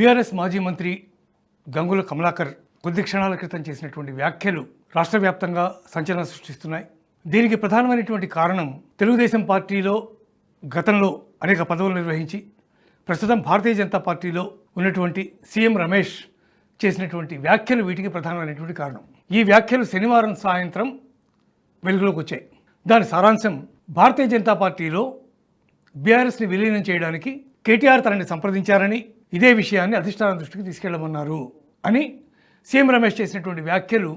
BRS మాజీ మంత్రి గంగుల కమలాకర్ కొద్ది క్షణాల క్రితం చేసినటువంటి వ్యాఖ్యలు రాష్ట్ర వ్యాప్తంగా సంచలనం సృష్టిస్తున్నాయి. దీనికి ప్రధానమైనటువంటి కారణం తెలుగుదేశం పార్టీలో గతంలో అనేక పదవులు నిర్వహించి ప్రస్తుతం భారతీయ జనతా పార్టీలో ఉన్నటువంటి సీఎం రమేష్ చేసినటువంటి వ్యాఖ్యలు వీటికి ప్రధానమైనటువంటి కారణం. ఈ వ్యాఖ్యలు శనివారం సాయంత్రం వెలుగులోకి వచ్చాయి. దాని సారాంశం భారతీయ జనతా పార్టీలో బీఆర్ఎస్ని విలీనం చేయడానికి కేటీఆర్ తనని సంప్రదించారని ఇదే విషయాన్ని అధిష్టానం దృష్టికి తీసుకెళ్ళమన్నారు అని సీఎం రమేష్ చేసినటువంటి వ్యాఖ్యలు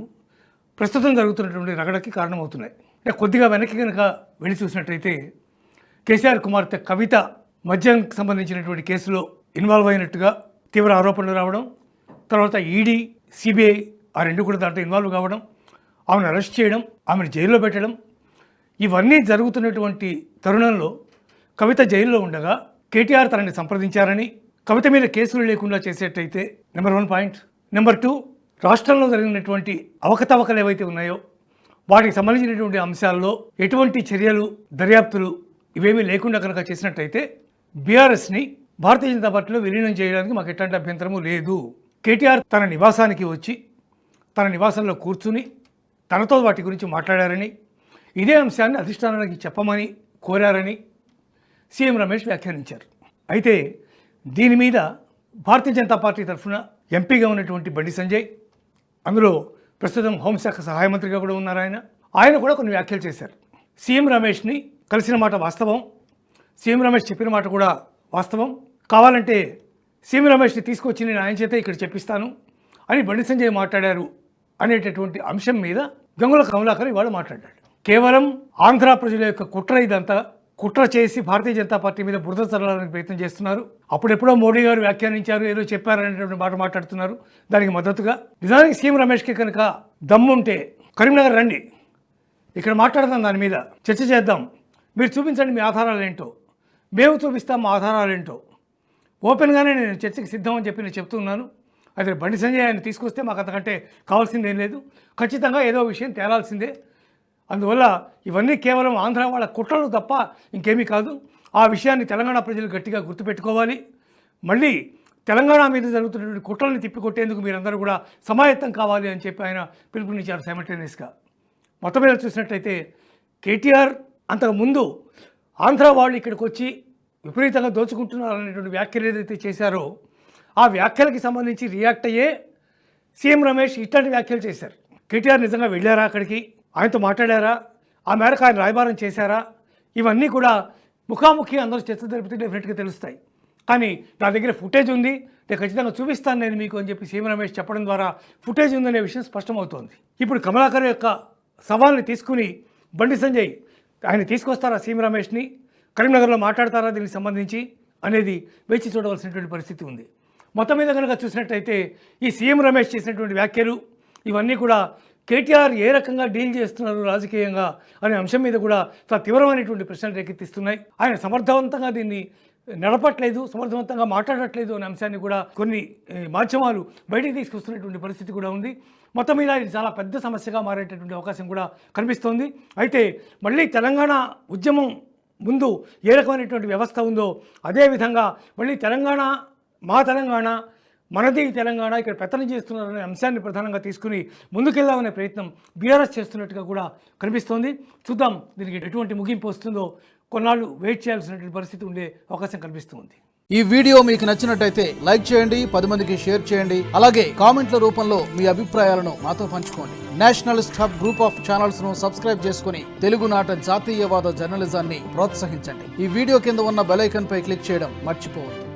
ప్రస్తుతం జరుగుతున్నటువంటి రగడకి కారణమవుతున్నాయి. కొద్దిగా వెనక్కి కనుక వెళ్ళి చూసినట్టయితే కేసీఆర్ కుమార్తె కవిత మద్యం సంబంధించినటువంటి కేసులో ఇన్వాల్వ్ అయినట్టుగా తీవ్ర ఆరోపణలు రావడం తర్వాత ఈడీ సిబిఐ ఆ రెండు కూడా దాంట్లో ఇన్వాల్వ్ కావడం ఆమెను అరెస్ట్ చేయడం ఆమెను జైల్లో పెట్టడం ఇవన్నీ జరుగుతున్నటువంటి తరుణంలో కవిత జైల్లో ఉండగా కేటీఆర్ తనని సంప్రదించారని కవిత మీద కేసులు లేకుండా చేసేటైతే number one point. Number two రాష్ట్రంలో జరిగినటువంటి అవకతవకలు ఏవైతే ఉన్నాయో వాటికి సంబంధించినటువంటి అంశాల్లో ఎటువంటి చర్యలు దర్యాప్తులు ఇవేమీ లేకుండా కనుక చేసినట్టయితే బీఆర్ఎస్ని భారతీయ జనతా పార్టీలో విలీనం చేయడానికి మాకు ఎట్లాంటి అభ్యంతరము లేదు. కేటీఆర్ తన నివాసానికి వచ్చి తన నివాసంలో కూర్చుని తనతో వాటి గురించి మాట్లాడారని ఇదే అంశాన్ని అధిష్టానానికి చెప్పమని కోరారని సీఎం రమేష్ వ్యాఖ్యానించారు. అయితే దీని మీద భారతీయ జనతా పార్టీ తరఫున ఎంపీగా ఉన్నటువంటి బండి సంజయ్ అందులో ప్రస్తుతం హోంశాఖ సహాయ మంత్రిగా కూడా ఉన్నారు ఆయన. ఆయన కూడా కొన్ని వ్యాఖ్యలు చేశారు. సీఎం రమేష్ని కలిసిన మాట వాస్తవం. సీఎం రమేష్ చెప్పిన మాట కూడా వాస్తవం. కావాలంటే సీఎం రమేష్ని తీసుకొచ్చి నేను ఆయన చేత ఇక్కడ చెప్పిస్తాను అని బండి సంజయ్ మాట్లాడారు అనేటటువంటి అంశం మీద గంగుల కమలాకర్ ఇవాళ మాట్లాడాడు. కేవలం ఆంధ్ర ప్రజల యొక్క కుట్ర ఇదంతా కుట్ర చేసి భారతీయ జనతా పార్టీ మీద బురద చల్లడానికి ప్రయత్నం చేస్తున్నారు. అప్పుడెప్పుడో మోడీ గారు వ్యాఖ్యానించారు ఏదో చెప్పారనేటువంటి మాట మాట్లాడుతున్నారు. దానికి మద్దతుగా నిజానికి సీఎం రమేష్కి కనుక దమ్ముంటే కరీంనగర్ రండి. ఇక్కడ మాట్లాడదాం దాని మీద. చర్చ చేద్దాం. మీరు చూపించండి మీ ఆధారాలు ఏంటో మేము చూపిస్తాం మా ఆధారాలు ఏంటో ఓపెన్గానే నేను చర్చకి సిద్ధం అని చెప్పి నేను చెప్తున్నాను. అయితే బండి సంజయ్ ఆయన తీసుకొస్తే మాకు అంతకంటే కావాల్సిందేం లేదు. ఖచ్చితంగా ఏదో విషయం తేలాల్సిందే. అందువల్ల ఇవన్నీ కేవలం ఆంధ్ర వాళ్ళ కుట్రలు తప్ప ఇంకేమీ కాదు. ఆ విషయాన్ని తెలంగాణ ప్రజలు గట్టిగా గుర్తుపెట్టుకోవాలి. మళ్ళీ తెలంగాణ మీద జరుగుతున్నటువంటి కుట్రల్ని తిప్పికొట్టేందుకు మీరందరూ కూడా సమాయత్తం కావాలి అని చెప్పి ఆయన పిలుపునిచ్చారు సైమల్టేనియస్గా మొత్తం మీద చూసినట్టయితే కేటీఆర్ అంతకు ముందు ఆంధ్ర వాళ్ళు ఇక్కడికి వచ్చి విపరీతంగా దోచుకుంటున్నారు అనేటువంటి వ్యాఖ్యలు ఏదైతే చేశారో ఆ వ్యాఖ్యలకి సంబంధించి రియాక్ట్ అయ్యే సీఎం రమేష్ ఇట్లాంటి వ్యాఖ్యలు చేశారు. కేటీఆర్ నిజంగా వెళ్ళారా అక్కడికి? ఆయనతో మాట్లాడారా? ఆ మేరకు ఆయన రాయబారం చేశారా? ఇవన్నీ కూడా ముఖాముఖి అందరూ చర్చ జరిపితే డెఫినెట్గా తెలుస్తాయి. కానీ నా దగ్గర ఫుటేజ్ ఉంది. నేను ఖచ్చితంగా చూపిస్తాను నేను మీకు అని చెప్పి సీఎం రమేష్ చెప్పడం ద్వారా ఫుటేజ్ ఉందనే విషయం స్పష్టమవుతోంది. ఇప్పుడు కమలాకర్ యొక్క సవాల్ని తీసుకుని బండి సంజయ్ ఆయన తీసుకొస్తారా సీఎం రమేష్ని? కరీంనగర్లో మాట్లాడతారా దీనికి సంబంధించి? అనేది వేచి చూడవలసినటువంటి పరిస్థితి ఉంది. మొత్తం మీద కనుక చూసినట్టయితే ఈ సీఎం రమేష్ చేసినటువంటి వ్యాఖ్యలు ఇవన్నీ కూడా కేటీఆర్ ఏ రకంగా డీల్ చేస్తున్నారు రాజకీయంగా అనే అంశం మీద కూడా చాలా తీవ్రమైనటువంటి ప్రశ్నలు రేకెత్తిస్తున్నాయి. ఆయన సమర్థవంతంగా దీన్ని నడపట్లేదు సమర్థవంతంగా మాట్లాడట్లేదు అనే అంశాన్ని కూడా కొన్ని మాధ్యమాలు బయటికి తీసుకొస్తున్నటువంటి పరిస్థితి కూడా ఉంది. మొత్తం మీద ఇది చాలా పెద్ద సమస్యగా మారేటటువంటి అవకాశం కూడా కనిపిస్తోంది. అయితే మళ్ళీ తెలంగాణ ఉద్యమం ముందు ఏ రకమైనటువంటి వ్యవస్థ ఉందో అదేవిధంగా మళ్ళీ తెలంగాణ మా తెలంగాణ మనది తెలంగాణ ఇక్కడ పెత్తనం చేస్తున్నారనే అంశాన్ని ప్రధానంగా తీసుకుని ముందుకెళ్దామనే ప్రయత్నం బీఆర్ఎస్ చేస్తున్నట్టుగా కూడా కనిపిస్తోంది. చూద్దాం దీనికి ఎటువంటి ముగింపు వస్తుందో. కొన్నాళ్ళు వెయిట్ చేయాల్సినటువంటి పరిస్థితి ఉండే అవకాశం కనిపిస్తుంది. ఈ వీడియో మీకు నచ్చినట్టయితే లైక్ చేయండి పది మందికి షేర్ చేయండి అలాగే కామెంట్ల రూపంలో మీ అభిప్రాయాలను మాతో పంచుకోండి. నేషనలిస్ట్ స్టాప్ గ్రూప్ ఆఫ్ ఛానల్స్ను సబ్స్క్రైబ్ చేసుకుని తెలుగునాట జాతీయవాద జర్నలిజాన్ని ప్రోత్సహించండి. ఈ వీడియో కింద ఉన్న బెలైకన్ పై క్లిక్ చేయడం మర్చిపోవద్దు.